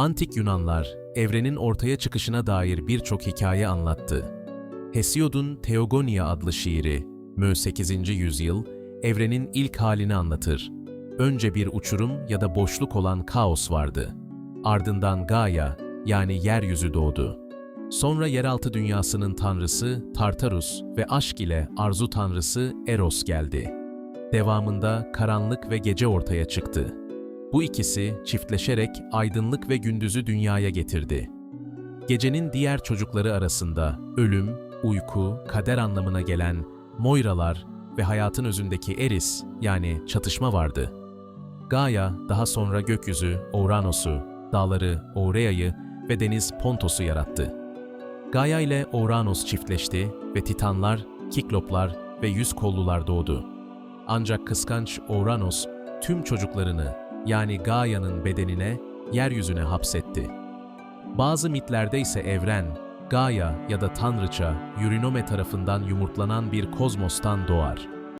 Antik Yunanlar, evrenin ortaya çıkışına dair birçok hikaye anlattı. Hesiod'un Theogonia adlı şiiri, Mö 8. yüzyıl, evrenin ilk halini anlatır. Önce bir uçurum ya da boşluk olan kaos vardı. Ardından Gaia, yani yeryüzü doğdu. Sonra yeraltı dünyasının tanrısı Tartarus ve aşk ile arzu tanrısı Eros geldi. Devamında karanlık ve gece ortaya çıktı. Bu ikisi çiftleşerek aydınlık ve gündüzü dünyaya getirdi. Gecenin diğer çocukları arasında ölüm, uyku, kader anlamına gelen Moiralar ve hayatın özündeki Eris yani çatışma vardı. Gaia daha sonra gökyüzü Ouranos'u, dağları Ourea'yı ve deniz Pontos'u yarattı. Gaia ile Ouranos çiftleşti ve Titanlar, Kikloplar ve yüz kollular doğdu. Ancak kıskanç Ouranos tüm çocuklarını yani Gaia'nın bedenine, yeryüzüne hapsetti. Bazı mitlerde ise evren, Gaia ya da Tanrıça, Eurinome tarafından yumurtlanan bir kozmostan doğar.